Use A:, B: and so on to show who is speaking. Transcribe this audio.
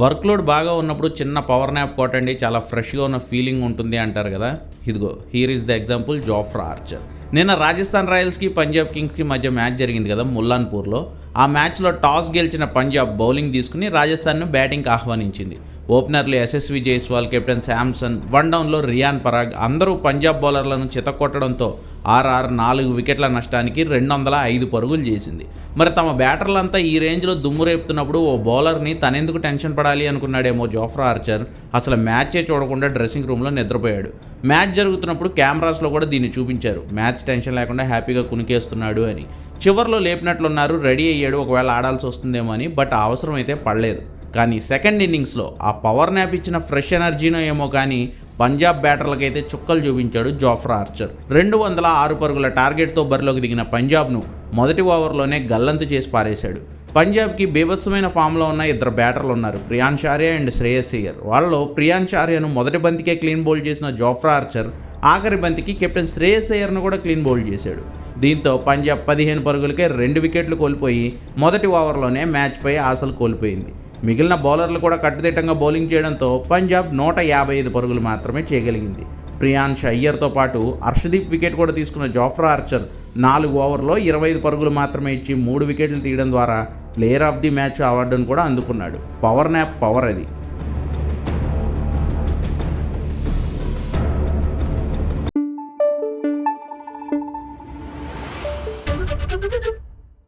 A: వర్క్లోడ్ బాగా ఉన్నప్పుడు చిన్న పవర్ నాప్ కొట్టండి చాలా ఫ్రెష్గా ఉన్న ఫీలింగ్ ఉంటుంది అంటారు కదా. ఇదిగో here is the example Jofra Archer నిన్న రాజస్థాన్ రాయల్స్కి పంజాబ్ కింగ్స్కి మధ్య మ్యాచ్ జరిగింది కదా ముల్లాన్పూర్లో. ఆ మ్యాచ్లో టాస్ గెలిచిన పంజాబ్ బౌలింగ్ తీసుకుని రాజస్థాన్ను బ్యాటింగ్కి ఆహ్వానించింది. ఓపెనర్లు ఎస్ఎస్వి జైస్వాల్ కెప్టెన్ శాంసన్ వన్ డౌన్లో రియాన్ పరాగ్ అందరూ పంజాబ్ బౌలర్లను చితకొట్టడంతో ఆర్ఆర్ నాలుగు వికెట్ల నష్టానికి రెండు వందల ఐదు పరుగులు చేసింది. మరి తమ బ్యాటర్లంతా ఈ రేంజ్లో దుమ్మురేపుతున్నప్పుడు ఓ బౌలర్ని తనెందుకు టెన్షన్ పడాలి అనుకున్నాడేమో జోఫ్రా ఆర్చర్. అసలు మ్యాచే చూడకుండా డ్రెస్సింగ్ రూమ్లో నిద్రపోయాడు. మ్యాచ్ జరుగుతున్నప్పుడు కెమెరాస్లో కూడా దీన్ని చూపించారు. మ్యాచ్ టెన్షన్ లేకుండా హ్యాపీగా కునికేస్తున్నాడు అని. చివర్లో లేపినట్లున్నారు రెడీ అయ్యాడు ఒకవేళ ఆడాల్సి వస్తుందేమో అని బట్ అవసరం అయితే పడలేదు. కానీ సెకండ్ ఇన్నింగ్స్లో ఆ పవర్ న్యాప్ ఇచ్చిన ఫ్రెష్ ఎనర్జీనో ఏమో కానీ పంజాబ్ బ్యాటర్లకైతే చుక్కలు చూపించాడు జోఫ్రా ఆర్చర్. రెండు వందల ఆరు పరుగుల టార్గెట్తో బరిలోకి దిగిన పంజాబ్ను మొదటి ఓవర్లోనే గల్లంతు చేసి పారేశాడు. పంజాబ్కి బీభత్సమైన ఫామ్లో ఉన్న ఇద్దరు బ్యాటర్లు ఉన్నారు ప్రియాన్ షారియా అండ్ శ్రేయస్ అయ్యర్. వాళ్ళలో ప్రియాన్ షారియాను మొదటి బంతికే క్లీన్ బౌల్ చేసిన జోఫ్రా ఆర్చర్ ఆఖరి బంతికి కెప్టెన్ శ్రేయస్ అయ్యర్ను కూడా క్లీన్ బౌల్ చేశాడు. దీంతో పంజాబ్ పదిహేను పరుగులకే రెండు వికెట్లు కోల్పోయి మొదటి ఓవర్లోనే మ్యాచ్పై ఆశలు కోల్పోయింది. మిగిలిన బౌలర్లు కూడా కట్టుదిట్టంగా బౌలింగ్ చేయడంతో పంజాబ్ నూట యాభై ఐదు పరుగులు మాత్రమే చేయగలిగింది. ప్రియాన్ష్ అయ్యర్తో పాటు అర్షదీప్ వికెట్ కూడా తీసుకున్న జోఫ్రా ఆర్చర్ నాలుగు ఓవర్లో ఇరవై ఐదు పరుగులు మాత్రమే ఇచ్చి మూడు వికెట్లు తీయడం ద్వారా ప్లేయర్ ఆఫ్ ది మ్యాచ్ అవార్డును కూడా అందుకున్నాడు. పవర్ నాప్ పవర్ అది.